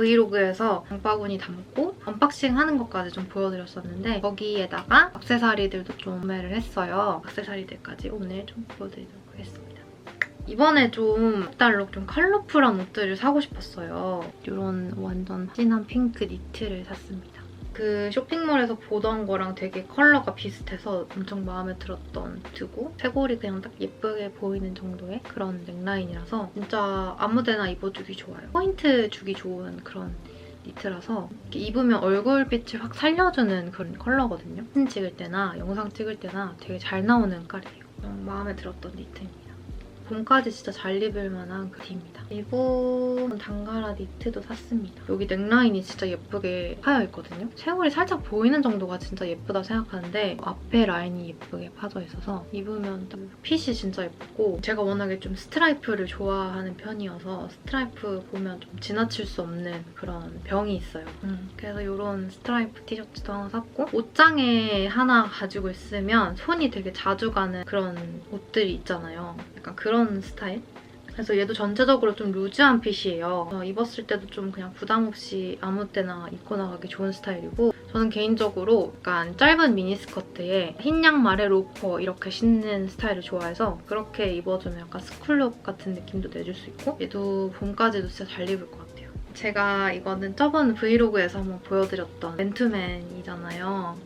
브이로그에서 장바구니 담고 언박싱 하는 것까지 좀 보여드렸었는데 거기에다가 액세서리들도 좀 구매를 했어요. 액세서리들까지 오늘 좀 보여드리도록 하겠습니다. 이번에 좀 달록 좀 컬러풀한 옷들을 사고 싶었어요. 이런 완전 진한 핑크 니트를 샀습니다. 그 쇼핑몰에서 보던 거랑 되게 컬러가 비슷해서 엄청 마음에 들었던 니트고 쇄골이 그냥 딱 예쁘게 보이는 정도의 그런 넥라인이라서 진짜 아무 데나 입어주기 좋아요. 포인트 주기 좋은 그런 니트라서 입으면 얼굴빛을 확 살려주는 그런 컬러거든요. 사진 찍을 때나 영상 찍을 때나 되게 잘 나오는 깔이에요. 마음에 들었던 니트입니다. 봄까지 진짜 잘 입을 만한 그 티입니다. 그리고 단가라 니트도 샀습니다. 여기 넥라인이 진짜 예쁘게 파여 있거든요. 쇄골이 살짝 보이는 정도가 진짜 예쁘다 생각하는데 앞에 라인이 예쁘게 파져 있어서 입으면 딱 핏이 진짜 예쁘고 제가 워낙에 좀 스트라이프를 좋아하는 편이어서 스트라이프 보면 좀 지나칠 수 없는 그런 병이 있어요. 음, 그래서 이런 스트라이프 티셔츠도 하나 샀고 옷장에 하나 가지고 있으면 손이 되게 자주 가는 그런 옷들이 있잖아요. 약간 그런 스타일? 그래서 얘도 전체적으로 좀 루즈한 핏이에요. 어, 입었을 때도 좀 그냥 부담 없이 아무 때나 입고 나가기 좋은 스타일이고 저는 개인적으로 약간 짧은 미니스커트에 흰 양말에 로퍼 이렇게 신는 스타일을 좋아해서 그렇게 입어주면 약간 스쿨룩 같은 느낌도 내줄 수 있고 얘도 봄까지도 진짜 잘 입을 것 같아요. 제가 이거는 저번 브이로그에서 한번 보여드렸던 맨투맨이잖아요.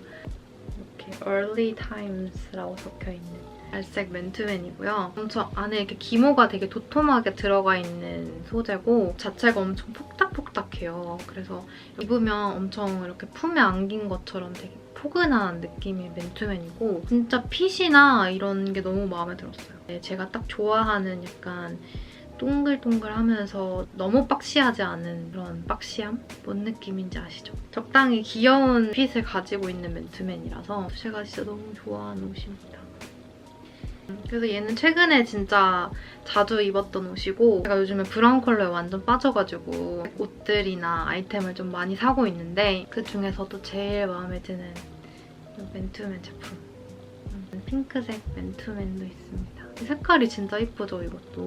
이렇게 Early Times라고 적혀있는 갈색 맨투맨이고요. 엄청 안에 이렇게 기모가 되게 도톰하게 들어가 있는 소재고 자체가 엄청 폭닥폭닥해요. 그래서 입으면 엄청 이렇게 품에 안긴 것처럼 되게 포근한 느낌의 맨투맨이고 진짜 핏이나 이런 게 너무 마음에 들었어요. 네, 제가 딱 좋아하는 약간 동글동글하면서 너무 박시하지 않은 그런 박시함? 뭔 느낌인지 아시죠? 적당히 귀여운 핏을 가지고 있는 맨투맨이라서 제가 진짜 너무 좋아하는 옷입니다. 그래서 얘는 최근에 진짜 자주 입었던 옷이고 제가 요즘에 브라운 컬러에 완전 빠져가지고 옷들이나 아이템을 좀 많이 사고 있는데 그 중에서도 제일 마음에 드는 이 맨투맨 제품 음, 핑크색 맨투맨도 있습니다. 이 색깔이 진짜 이쁘죠 이것도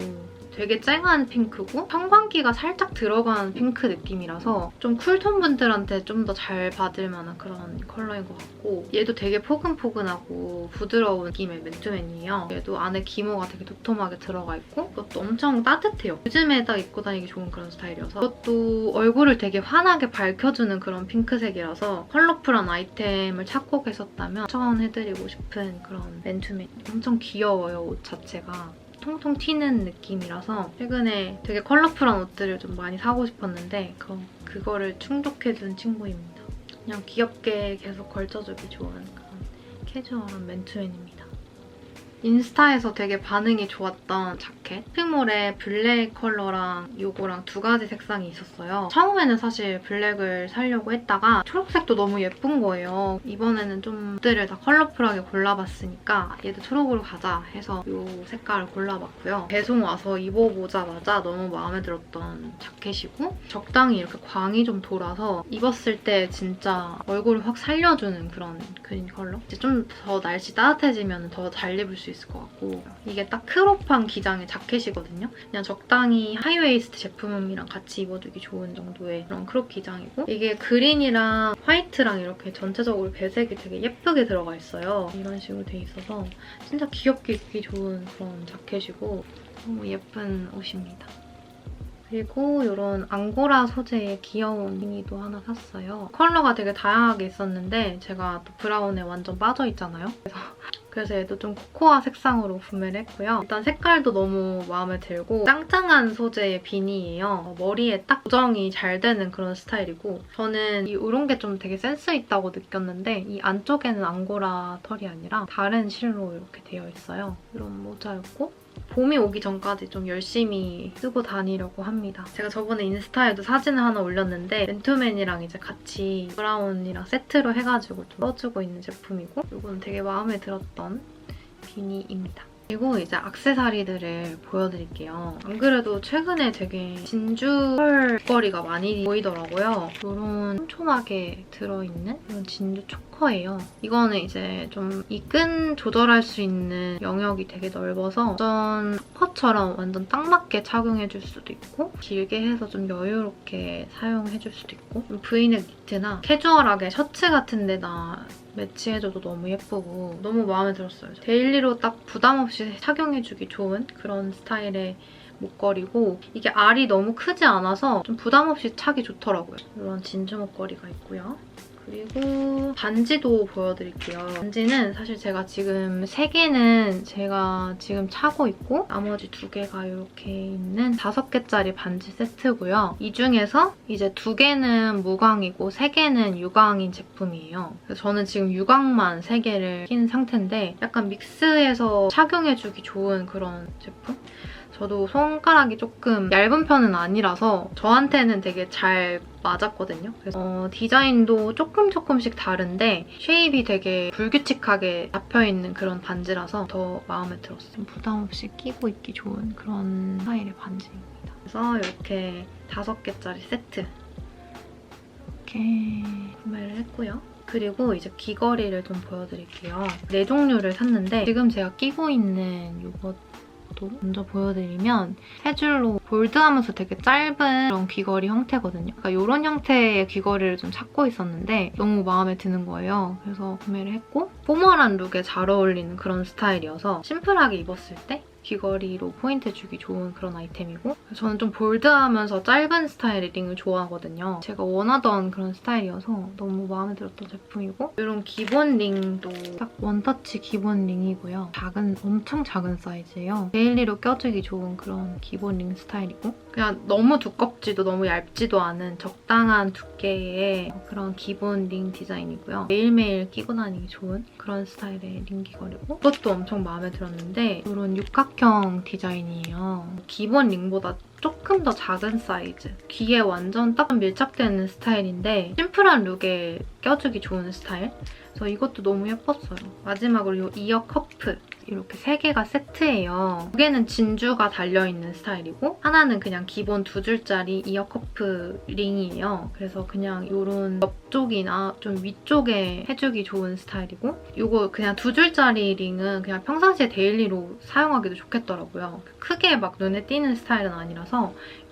되게 쨍한 핑크고 형광기가 살짝 들어간 핑크 느낌이라서 좀 쿨톤 분들한테 좀 더 잘 받을 만한 그런 컬러인 것 같고 얘도 되게 포근포근하고 부드러운 느낌의 맨투맨이에요. 얘도 안에 기모가 되게 도톰하게 들어가 있고 이것도 엄청 따뜻해요. 요즘에 딱 입고 다니기 좋은 그런 스타일이어서 이것도 얼굴을 되게 환하게 밝혀주는 그런 핑크색이라서 컬러풀한 아이템을 찾고 계셨다면 추천해드리고 싶은 그런 맨투맨. 엄청 귀여워요, 옷 자체가. 통통 튀는 느낌이라서 최근에 되게 컬러풀한 옷들을 좀 많이 사고 싶었는데 그, 그거를 충족해준 친구입니다. 그냥 귀엽게 계속 걸쳐주기 좋은 그런 캐주얼한 맨투맨입니다. 인스타에서 되게 반응이 좋았던 자켓. 쇼핑몰에 블랙 컬러랑 요거랑 두 가지 색상이 있었어요. 처음에는 사실 블랙을 사려고 했다가 초록색도 너무 예쁜 거예요. 이번에는 좀 옷들을 다 컬러풀하게 골라봤으니까 얘도 초록으로 가자 해서 이 색깔을 골라봤고요. 배송 와서 입어보자마자 너무 마음에 들었던 자켓이고 적당히 이렇게 광이 좀 돌아서 입었을 때 진짜 얼굴을 확 살려주는 그런 그린 컬러. 이제 좀 더 날씨 따뜻해지면 더 잘 입을 수 있을 것 같고 이게 딱 크롭한 기장의 자켓이거든요. 그냥 적당히 하이웨이스트 제품이랑 같이 입어주기 좋은 정도의 그런 크롭 기장이고 이게 그린이랑 화이트랑 이렇게 전체적으로 배색이 되게 예쁘게 들어가 있어요. 이런 식으로 돼 있어서 진짜 귀엽게 입기 좋은 그런 자켓이고 너무 예쁜 옷입니다. 그리고 이런 앙고라 소재의 귀여운 미니도 하나 샀어요. 컬러가 되게 다양하게 있었는데 제가 또 브라운에 완전 빠져있잖아요. 그래서 그래서 얘도 좀 코코아 색상으로 구매를 했고요. 일단 색깔도 너무 마음에 들고 짱짱한 소재의 비니예요. 머리에 딱 고정이 잘 되는 그런 스타일이고 저는 이 이런 게좀 되게 센스 있다고 느꼈는데 이 안쪽에는 앙고라 털이 아니라 다른 실로 이렇게 되어 있어요. 이런 모자였고 봄이 오기 전까지 좀 열심히 쓰고 다니려고 합니다. 제가 저번에 인스타에도 사진을 하나 올렸는데 맨투맨이랑 이제 같이 브라운이랑 세트로 해가지고 좀 써주고 있는 제품이고 이거는 되게 마음에 들었던 비니입니다. 그리고 이제 악세사리들을 보여드릴게요. 안 그래도 최근에 되게 진주 펄 거리가 많이 보이더라고요. 이런 촘촘하게 들어있는 이런 진주 초커예요. 이거는 이제 좀 이끈 조절할 수 있는 영역이 되게 넓어서 어떤 초커처럼 완전 딱 맞게 착용해줄 수도 있고 길게 해서 좀 여유롭게 사용해줄 수도 있고 브이넥 니트나 캐주얼하게 셔츠 같은 데다 매치해줘도 너무 예쁘고 너무 마음에 들었어요. 데일리로 딱 부담 없이 착용해주기 좋은 그런 스타일의 목걸이고 이게 알이 너무 크지 않아서 좀 부담 없이 차기 좋더라고요. 이런 진주 목걸이가 있고요. 그리고 반지도 보여드릴게요. 반지는 사실 제가 지금 3개는 제가 지금 차고 있고 나머지 2개가 이렇게 있는 5개짜리 반지 세트고요. 이 중에서 이제 2개는 무광이고 3개는 유광인 제품이에요. 그래서 저는 지금 유광만 3개를 낀 상태인데 약간 믹스해서 착용해주기 좋은 그런 제품? 저도 손가락이 조금 얇은 편은 아니라서 저한테는 되게 잘 맞았거든요. 그래서 어, 디자인도 조금 조금씩 다른데 쉐입이 되게 불규칙하게 잡혀있는 그런 반지라서 더 마음에 들었어요. 좀 부담 없이 끼고 있기 좋은 그런 스타일의 반지입니다. 그래서 이렇게 다섯 개짜리 세트 이렇게 구매를 했고요. 그리고 이제 귀걸이를 좀 보여드릴게요. 네 종류를 샀는데 지금 제가 끼고 있는 이것 도 먼저 보여드리면 세 줄로 볼드하면서 되게 짧은 그런 귀걸이 형태거든요. 그러니까 이런 형태의 귀걸이를 좀 찾고 있었는데 너무 마음에 드는 거예요. 그래서 구매를 했고 포멀한 룩에 잘 어울리는 그런 스타일이어서 심플하게 입었을 때 귀걸이로 포인트 주기 좋은 그런 아이템이고 저는 좀 볼드하면서 짧은 스타일의 링을 좋아하거든요. 제가 원하던 그런 스타일이어서 너무 마음에 들었던 제품이고 이런 기본 링도 딱 원터치 기본 링이고요. 작은 엄청 작은 사이즈예요. 데일리로 껴주기 좋은 그런 기본 링 스타일이고 그냥 너무 두껍지도 너무 얇지도 않은 적당한 두께의 그런 기본 링 디자인이고요. 매일매일 끼고 다니기 좋은 그런 스타일의 링 귀걸이고 이것도 엄청 마음에 들었는데 이런 육각형 디자인이에요. 기본 링보다 조금 더 작은 사이즈. 귀에 완전 딱 밀착되는 스타일인데 심플한 룩에 껴주기 좋은 스타일. 그래서 이것도 너무 예뻤어요. 마지막으로 이 이어 커프. 이렇게 세 개가 세트예요. 두 개는 진주가 달려있는 스타일이고 하나는 그냥 기본 두 줄짜리 이어 커프 링이에요. 그래서 그냥 이런 옆쪽이나 좀 위쪽에 해주기 좋은 스타일이고 이거 그냥 두 줄짜리 링은 그냥 평상시에 데일리로 사용하기도 좋겠더라고요. 크게 막 눈에 띄는 스타일은 아니라서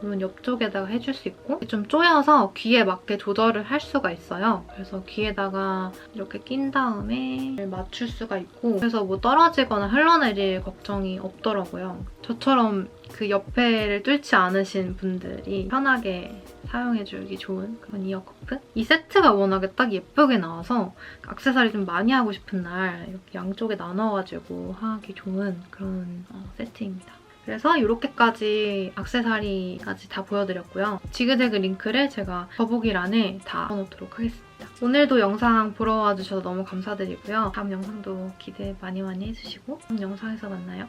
이런 옆쪽에다가 해줄 수 있고 좀 쪼여서 귀에 맞게 조절을 할 수가 있어요. 그래서 귀에다가 이렇게 낀 다음에 맞출 수가 있고 그래서 뭐 떨어지거나 흘러내릴 걱정이 없더라고요. 저처럼 그 옆에를 뚫지 않으신 분들이 편하게 사용해주기 좋은 그런 이어커프? 이 세트가 워낙에 딱 예쁘게 나와서 액세서리 좀 많이 하고 싶은 날 이렇게 양쪽에 나눠가지고 하기 좋은 그런 어, 세트입니다. 그래서 이렇게까지 악세사리까지 다 보여드렸고요. 지그재그 링크를 제가 더보기란에 다 넣어놓도록 하겠습니다. 오늘도 영상 보러 와주셔서 너무 감사드리고요. 다음 영상도 기대 많이 많이 해주시고 다음 영상에서 만나요.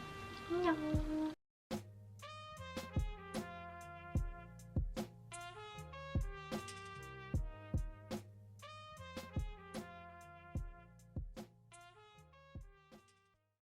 안녕!